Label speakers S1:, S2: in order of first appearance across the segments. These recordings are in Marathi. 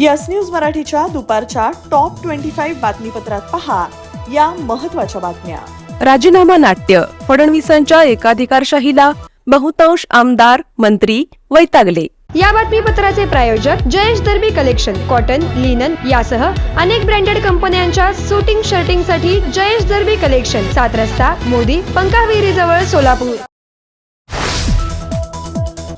S1: यस न्यूज मराठीच्या दुपारच्या टॉप ट्वेंटी फाईव्ह बातमीपत्रात पहा या महत्त्वाच्या बातम्या.
S2: राजीनामा नाट्य. फडणवीसांच्या एकाधिकारशाहीला बहुतांश आमदार मंत्री वैतागले.
S3: या बातमीपत्राचे प्रायोजक Jayesh Darbi collection cotton linen यासह अनेक ब्रँडेड कंपन्यांच्या सुटिंग शर्टिंगसाठी जयेश दर्बी कलेक्शन सात रस्ता मोदी पंकाविहिरी जवळ सोलापूर.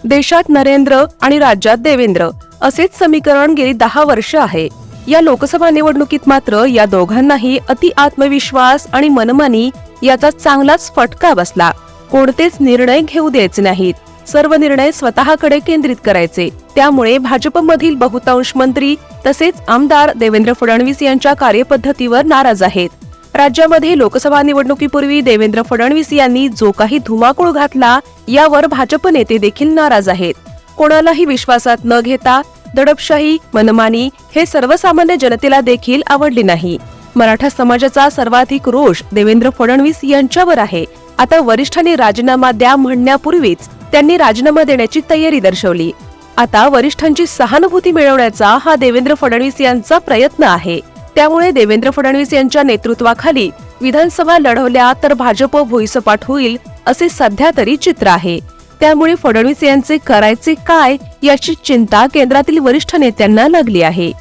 S2: देशात नरेंद्र आणि राज्यात देवेंद्र. असेच समीकरण गेली दहा वर्ष आहे. या लोकसभा निवडणुकीत मात्र या दोघांनाही अति आत्मविश्वास आणि मनमानी याचा चांगलाच फटका बसला. कोणतेच निर्णय घेऊ द्यायचे नाहीत. सर्व निर्णय स्वतःकडे केंद्रित करायचे. त्यामुळे भाजपमधील बहुतांश मंत्री तसेच आमदार देवेंद्र फडणवीस यांच्या कार्यपद्धतीवर नाराज आहेत. राज्यामध्ये लोकसभा निवडणुकीपूर्वी देवेंद्र फडणवीस यांनी जो काही धुमाकूळ घातला यावर भाजप नेते देखील नाराज आहेत. कोणालाही विश्वासात न घेता दडपशाही मनमानी हे सर्वसामान्य जनतेला देखील आवडले नाही. मराठा समाजाचा सर्वाधिक रोष देवेंद्र फडणवीस यांच्यावर आहे. आता वरिष्ठांनी राजीनामा द्या म्हणण्यापूर्वीच त्यांनी राजीनामा देण्याची तयारी दर्शवली. आता वरिष्ठांची सहानुभूती मिळवण्याचा हा देवेंद्र फडणवीस यांचा प्रयत्न आहे. त्यामुळे देवेंद्र फडणवीस यांच्या नेतृत्वाखाली विधानसभा लढवल्या तर भाजप भुईसपाट होईल असे सध्या तरी चित्र आहे. त्यामुळे फडणवीस यांचे करायचे काय याची चिंता केंद्रातील वरिष्ठ नेत्यांना लागली आहे.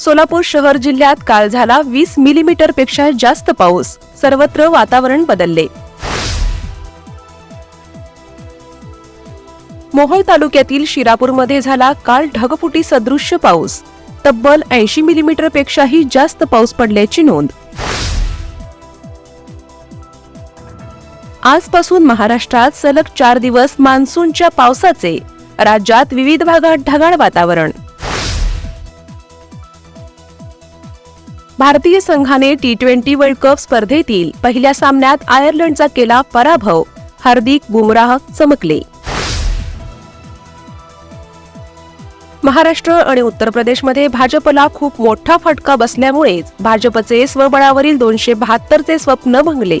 S2: सोलापूर शहर जिल्ह्यात काल झाला वीस मिलीमीटरपेक्षा जास्त पाऊस. सर्वत्र वातावरण बदलले. मोहोळ तालुक्यातील शिरापूरमध्ये झाला काल ढगफुटी सदृश्य पाऊस. तब्बल ऐंशी मिलीमीटर पेक्षाही जास्त पाऊस पडल्याची नोंद. आजपासून महाराष्ट्रात सलग चार दिवस मान्सूनच्या पावसाचे राज्यात विविध भागात ढगाळ वातावरण. भारतीय संघाने टी ट्वेंटी वर्ल्ड कप स्पर्धेतील पहिल्या सामन्यात आयर्लंडचा केला पराभव. हार्दिक बुमराह चमकले. महाराष्ट्र आणि उत्तर प्रदेशमध्ये भाजपला खूप मोठा फटका बसल्यामुळेच भाजपचे स्वबळावरील दोनशे बहात्तरचे स्वप्न भंगले.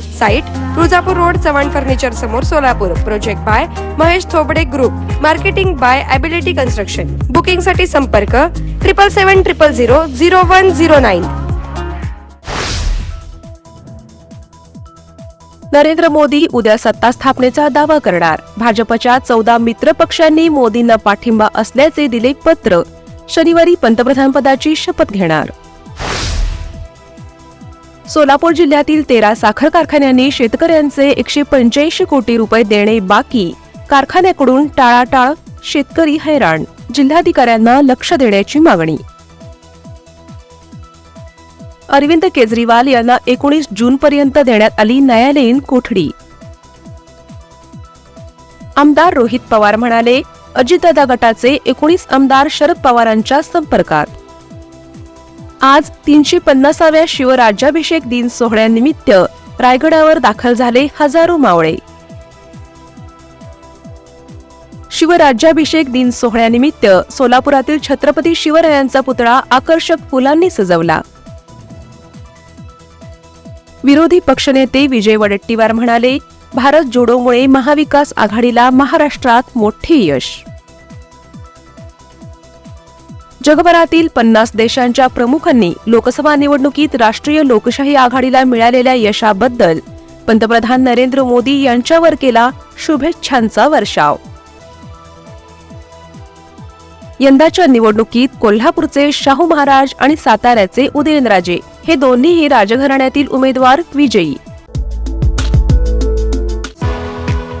S3: Site Tuljapur road Chavan furniture समोर Solapur. Project by Mahesh Thobade group marketing by ability construction बुकिंगसाठी संपर्क triple seven triple zero zero one zero nine
S2: Narendra Modi उद्या सत्ता स्थापनेचा दावा करणार. भाजपच्या चौदा मित्र पक्षांनी मोदींना पाठिंबा असल्याचे दिले पत्र. शनिवारी पंतप्रधानपदाची शपथ घेणार. सोलापूर जिल्ह्यातील तेरा साखर कारखान्यांनी शेतकऱ्यांचे एकशे पंच्याऐंशी कोटी रुपये देणे बाकी. कारखान्याकडून टाळाटाळ शेतकरी हैराण. जिल्हाधिकाऱ्यांना लक्ष देण्याची मागणी. अरविंद केजरीवाल यांना एकोणीस जून पर्यंत देण्यात आली न्यायालयीन कोठडी. आमदार रोहित पवार म्हणाले अजितदादा गटाचे एकोणीस आमदार शरद पवारांच्या संपर्कात. आज तीनशे पन्नासाव्या शिवराज्याभिषेक दिन सोहळ्यानिमित्त रायगडावर दाखल झाले हजारो मावळे. शिवराज्याभिषेक दिन सोहळ्यानिमित्त सोलापुरातील छत्रपती शिवरायांचा पुतळा आकर्षक फुलांनी सजवला. विरोधी पक्षनेते विजय वडेट्टीवार म्हणाले भारत जोडोमुळे महाविकास आघाडीला महाराष्ट्रात मोठे यश. जगभरातील पन्नास देशांच्या प्रमुखांनी लोकसभा निवडणुकीत राष्ट्रीय लोकशाही आघाडीला मिळालेल्या यशाबद्दल पंतप्रधान नरेंद्र मोदी यांच्यावर केला शुभेच्छांचा वर्षाव. यंदाच्या निवडणुकीत कोल्हापूरचे शाहू महाराज आणि साताऱ्याचे उदयनराजे हे दोन्हीही राजघराण्यातील उमेदवार विजयी.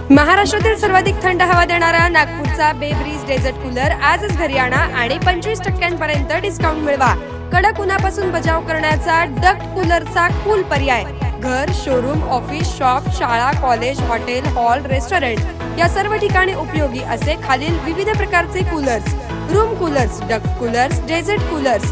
S3: महाराष्ट्रातील सर्वाधिक थंड हवा देणारा नागपूर नागपूरचा बेब्रीज डेझर्ट कूलर आजच घरी आणा आणि पंचवीस टक्क्यांपर्यंत डिस्काउंट मिळवा. कडक उन्हापासून बचाव करण्याचा डक्ट कूलरचा कूल पर्याय. घर शोरूम ऑफिस शॉप शाळा कॉलेज हॉटेल हॉल रेस्टॉरंट या सर्व ठिकाणी उपयोगी असे खालील विविध प्रकारचे coolers. Room coolers duct coolers desert coolers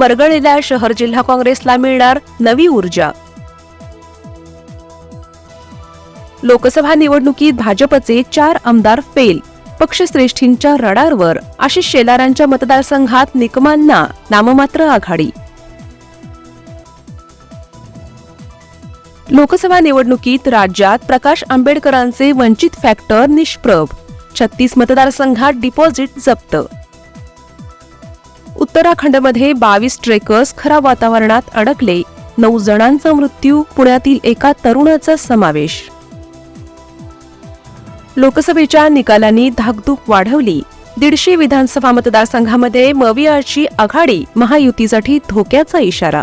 S2: मरगळलेल्या शहर जिल्हा काँग्रेसला मिळणार नवी ऊर्जा. लोकसभा निवडणुकीत भाजपचे चार आमदार फेल. पक्षश्रेष्ठींच्या रडारवर आशिष शेलारांच्या मतदारसंघात निकमांना नाममात्र आघाडी. लोकसभा निवडणुकीत राज्यात प्रकाश आंबेडकरांचे वंचित फॅक्टर निष्प्रभ. छत्तीस मतदारसंघात डिपॉझिट जप्त. उत्तराखंडमध्ये बावीस ट्रेकर्स खराब वातावरणात अडकले. नऊ जणांचा मृत्यू पुण्यातील एका तरुणाचा समावेश. लोकसभेच्या निकालांनी धाकधूक वाढवली. दीडशे विधानसभा मतदारसंघामध्ये मवियाची आघाडी महायुतीसाठी धोक्याचा इशारा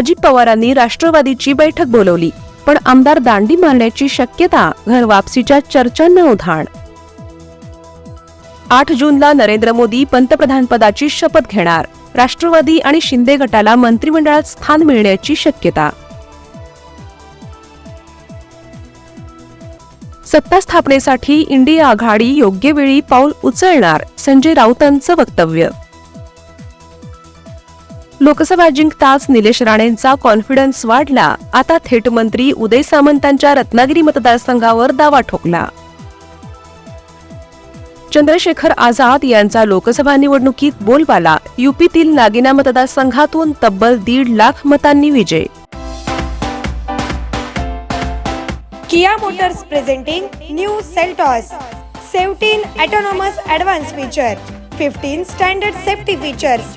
S2: अजित पवारांनी राष्ट्रवादीची बैठक बोलवली पण आमदार दांडी मारण्याची शक्यता घर वापसीच्या चर्चांना उधाण आठ जूनला नरेंद्र मोदी पंतप्रधानपदाची शपथ घेणार राष्ट्रवादी आणि शिंदे गटाला मंत्रिमंडळात स्थान मिळण्याची शक्यता. सत्ता स्थापनेसाठी इंडिया आघाडी योग्य वेळी पाऊल उचलणार संजय राऊतांचं वक्तव्य. लोकसभा जिंकताच निलेश राणेंचा कॉन्फिडन्स वाढला. आता थेट मंत्री उदय सामंतांच्या रत्नागिरी मतदारसंघावर दावा ठोकला. चंद्रशेखर आझाद यांचा लोकसभा निवडणुकीत बोलबाला. युपीतील नागिना मतदारसंघातून तब्बल दीड लाख मतांनी विजय.
S3: Kia motors presenting new Seltos. Seventeen autonomous advance feature fifteen standard safety features